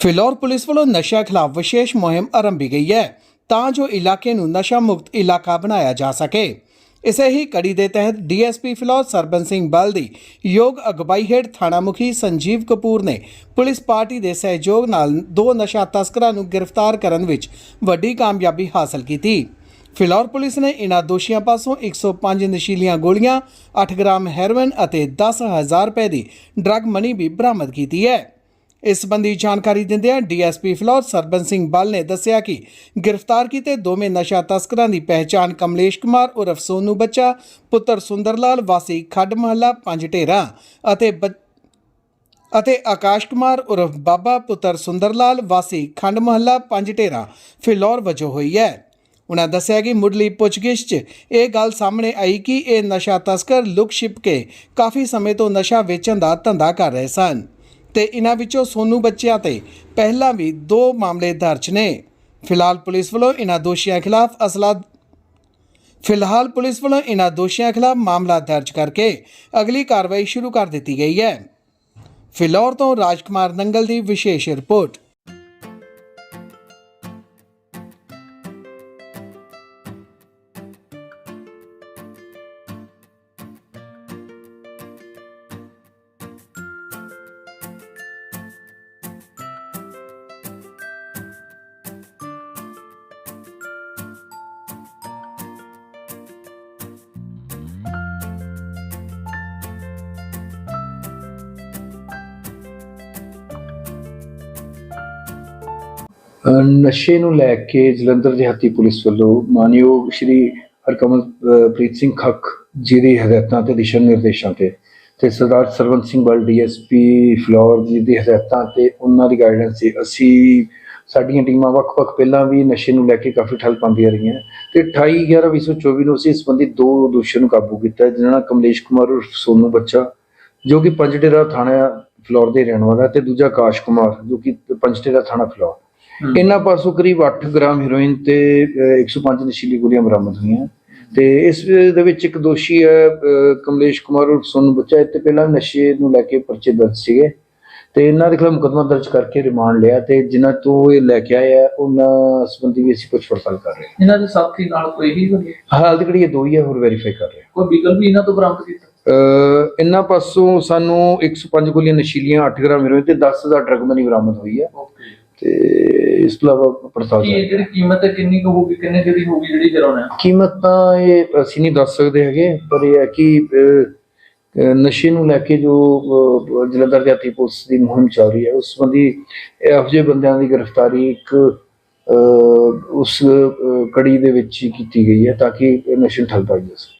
Phillaur police ਵੱਲੋਂ ਨਸ਼ਾ ਖਿਲਾਫ ਵਿਸ਼ੇਸ਼ ਮੁਹਿੰਮ ਆਰੰਭੀ ਗਈ ਹੈ ਤਾਂ ਜੋ ਇਲਾਕੇ ਨੂੰ ਨਸ਼ਾ ਮੁਕਤ ਇਲਾਕਾ ਬਣਾਇਆ ਜਾ ਸਕੇ। ਇਸੇ ਹੀ ਕੜੀ ਦੇ ਤਹਿਤ ਡੀਐਸਪੀ ਫਿਲੌਰ ਸਰਬਨ ਸਿੰਘ ਬਲ ਦੀ ਯੋਗ ਅਗਵਾਈ ਹੇਠ ਥਾਣਾ ਮੁਖੀ ਸੰਜੀਵ ਕਪੂਰ ਨੇ ਪੁਲਿਸ ਪਾਰਟੀ ਦੇ ਸਹਿਯੋਗ ਨਾਲ ਦੋ ਨਸ਼ਾ ਤਸਕਰਾਂ ਨੂੰ ਗ੍ਰਿਫਤਾਰ ਕਰਨ ਵਿੱਚ ਵੱਡੀ ਕਾਮਯਾਬੀ ਹਾਸਲ ਕੀਤੀ। ਫਿਲੌਰ ਪੁਲਿਸ ਨੇ ਇਨ੍ਹਾਂ ਦੋਸ਼ੀਆਂ ਪਾਸੋਂ 105 ਨਸ਼ੀਲੀਆਂ ਗੋਲੀਆਂ 8 ਗ੍ਰਾਮ ਹੈਰੋਇਨ ਅਤੇ 10000 ਰੁਪਏ ਦੀ ਡਰੱਗ ਮਨੀ ਵੀ ਬਰਾਮਦ ਕੀਤੀ ਹੈ। ਇਸ ਸੰਬੰਧੀ ਜਾਣਕਾਰੀ ਦਿੰਦਿਆਂ ਡੀਐਸਪੀ ਫਲੋਰ ਸਰਬਨ ਸਿੰਘ ਬਲ ਨੇ ਦੱਸਿਆ ਕਿ ਗ੍ਰਿਫਤਾਰ ਕੀਤੇ ਦੋਵੇਂ ਨਸ਼ਾ ਤਸਕਰਾਂ ਦੀ ਪਹਿਚਾਣ ਕਮਲੇਸ਼ ਕੁਮਾਰ ਉਰਫ ਸੋਨੂ ਬੱਚਾ, ਪੁੱਤਰ ਸੁੰਦਰਲਾਲ, ਵਾਸੀ ਖੱਡ ਮਹੱਲਾ, ਪੰਜ ਢੇਰਾ ਅਤੇ ਅਤੇ ਆਕਾਸ਼ ਕੁਮਾਰ ਉਰਫ ਬਾਬਾ, ਪੁੱਤਰ ਸੁੰਦਰਲਾਲ, ਵਾਸੀ ਖੰਡ ਮਹੱਲਾ, ਪੰਜ ਢੇਰਾ ਫਿਲੌਰ ਵਜੋਂ ਹੋਈ ਹੈ। ਉਨ੍ਹਾਂ ਦੱਸਿਆ ਕਿ ਮੁੱਢਲੀ ਪੁੱਛਗਿੱਛ 'ਚ ਇਹ ਗੱਲ ਸਾਹਮਣੇ ਆਈ ਕਿ ਇਹ ਨਸ਼ਾ ਤਸਕਰ ਲੁਕ ਛਿਪ ਕੇ ਕਾਫੀ ਸਮੇਂ ਤੋਂ ਨਸ਼ਾ ਵੇਚਣ ਦਾ ਧੰਦਾ ਕਰ ਰਹੇ ਸਨ। ਤੇ ਇਹਨਾਂ ਵਿੱਚੋਂ ਸੋਨੂ ਬੱਚਿਆਂ ਤੇ ਪਹਿਲਾਂ ਵੀ ਦੋ ਮਾਮਲੇ ਦਰਜ ਨੇ। ਫਿਲਹਾਲ ਪੁਲਿਸ ਵੱਲੋਂ ਇਹਨਾਂ ਦੋਸ਼ੀਆਂ ਖਿਲਾਫ ਅਸਲਾ ਫਿਲਹਾਲ ਪੁਲਿਸ ਵੱਲੋਂ ਇਹਨਾਂ ਦੋਸ਼ੀਆਂ ਖਿਲਾਫ ਮਾਮਲਾ ਦਰਜ ਕਰਕੇ ਅਗਲੀ ਕਾਰਵਾਈ ਸ਼ੁਰੂ ਕਰ ਦਿੱਤੀ ਗਈ ਹੈ। ਫਿਲੌਰ ਤੋਂ ਰਾਜਕੁਮਾਰ ਨੰਗਲ ਦੀ ਵਿਸ਼ੇਸ਼ ਰਿਪੋਰਟ। ਨਸ਼ੇ ਨੂੰ ਲੈ ਕੇ ਜਲੰਧਰ ਦਿਹਾਤੀ ਪੁਲਿਸ ਵੱਲੋਂ ਮਾਨਯੋਗ ਸ਼੍ਰੀ ਹਰਕਮਲਪ੍ਰੀਤ ਸਿੰਘ ਖੱਖ ਜੀ ਦੀ ਹਦਾਇਤਾਂ ਤੇ ਦਿਸ਼ਾ ਨਿਰਦੇਸ਼ਾਂ ਤੇ ਤੇ ਸਰਦਾਰ ਸਰਵੰਤ ਸਿੰਘ ਬਲ ਡੀਐਸਪੀ ਫਲੋਰ ਜੀ ਦੀ ਹਦਾਇਤਾਂ ਤੇ ਉਹਨਾਂ ਦੀ ਗਾਈਡੈਂਸ ਤੇ ਅਸੀਂ ਸਾਡੀਆਂ ਟੀਮਾਂ ਵੱਖ-ਵੱਖ ਪਹਿਲਾਂ ਵੀ ਨਸ਼ੇ ਨੂੰ ਲੈ ਕੇ ਕਾਫੀ ਠੱਲ ਪਾਉਂਦੀਆਂ ਰਹੀਆਂ। ਤੇ 28 11 2024 ਨੂੰ ਅਸੀਂ ਇਸ ਸੰਬੰਧੀ ਦੋ ਦੋਸ਼ੀਆਂ ਨੂੰ ਕਾਬੂ ਕੀਤਾ ਜਿਨ੍ਹਾਂ ਨਾਲ ਕਮਲੇਸ਼ ਕੁਮਾਰ ਉਰਫ ਸੋਨੂ ਬੱਚਾ, ਜੋ ਕਿ ਪੰਜਟੇਰਾ ਥਾਣਾ ਫਲੋਰ ਦੇ ਰਹਿਣ ਵਾਲਾ ਤੇ ਦੂਜਾ ਆਕਾਸ਼ ਕੁਮਾਰ, ਜੋ ਕਿ ਪੰਜਟੇਰਾ ਥਾਣਾ ਫਲੋਰ। ਇਹਨਾਂ ਪਾਸੋਂ ਕਰੀਬ 8 ਗ੍ਰਾਮ ਹੈਰੋਇਨ ਤੇ ਅਹ, 105 ਨਸ਼ੀਲੀ ਗੋਲੀਆਂ ਬਰਾਮਦ ਹੋਈਆਂ। ਤੇ ਇਸ ਦੇ ਵਿੱਚ ਇੱਕ ਦੋਸ਼ੀ ਹੈ ਕਮਲੇਸ਼ ਕੁਮਾਰ ਉਰਫ ਸੋਨੂੰ ਬੱਚਾ। ਇਹ ਤੇ ਪਹਿਲਾਂ ਨਸ਼ੇ ਨੂੰ ਲੈ ਕੇ ਪਰਚੇ ਦਰਜ ਸੀਗੇ। ਤੇ ਇਹਨਾਂ ਦੇ ਖਿਲਾਫ ਮੁਕੱਦਮਾ ਦਰਜ ਕਰਕੇ ਰਿਮਾਂਡ ਲਿਆ ਤੇ ਜਿਨ੍ਹਾਂ ਤੋਂ ਇਹ ਲੈ ਕੇ ਆਏ ਆ ਉਹਨਾਂ ਸੰਬੰਧੀ ਵੀ ਅਸੀਂ ਪੁੱਛ ਪੜਤਾਲ ਕਰ ਰਹੇ ਇਹਨਾਂ ਦੇ ਸਾਥੀ ਨਾਲ ਕੋਈ ਵੀ ਹੋਵੇ ਹਾਂ? ਹਾਲ ਦੀ ਘੜੀ ਇਹ ਦੋ ਹੀ ਹੈ ਹੋਰ ਵੈਰੀਫਾਈ ਕਰ ਰਹੇ ਹਾਂ। ਕੋਈ ਵਿਕਲਪ ਵੀ ਇਹਨਾਂ ਤੋਂ ਬਰਾਮਦ ਕੀਤਾ? ਇਹਨਾਂ ਪਾਸੋਂ ਸਾਨੂੰ 105 ਗੋਲੀਆਂ ਨਸ਼ੀਲੀਆਂ 8 ਗ੍ਰਾਮ ਹੈਰੋਇਨ ਤੇ 10000 ਡਰਗ ਮਨੀ ਬਰਾਮਦ ਹੋਈ ਹੈ। ਓਕੇ ਤੇ ਇਸ ਤੋਂ ਇਲਾਵਾ ਜਾਰੀ ਇਹ ਜਿਹੜੀ ਕੀਮਤ ਹੈ ਕਿੰਨੀ ਕੁ ਹੋਊਗੀ ਕਿੰਨੇ ਕੁ ਦੀ ਹੋਊਗੀ ਜਿਹੜੀ ਜਰਾਉਣਾ ਕੀਮਤ ਤਾਂ ਇਹ ਅਸੀਂ ਨਹੀਂ ਦੱਸ ਸਕਦੇ ਹੈਗੇ ਪਰ ਇਹ ਹੈ ਕਿ ਅਹ, ਨਸ਼ੇ ਨੂੰ ਲੈ ਕੇ ਜੋ ਅਹ, ਜਲੰਧਰ ਜਾਤੀ ਪੁਲਿਸ ਦੀ ਮੁਹਿੰਮ ਚੱਲ ਰਹੀ ਹੈ ਉਸ ਸੰਬੰਧੀ ਇਹੋ ਜਿਹੇ ਬੰਦਿਆਂ ਦੀ ਗ੍ਰਿਫਤਾਰੀ ਇੱਕ ਅਹ, ਉਸ ਅਹ, ਕੜੀ ਦੇ ਵਿੱਚ ਹੀ ਕੀਤੀ ਗਈ ਹੈ ਤਾਂ ਕਿ ਇਹ ਨਸ਼ੇ ਨੂੰ ਠੱਲ ਪਾਈ ਜਾ ਸਕੇ।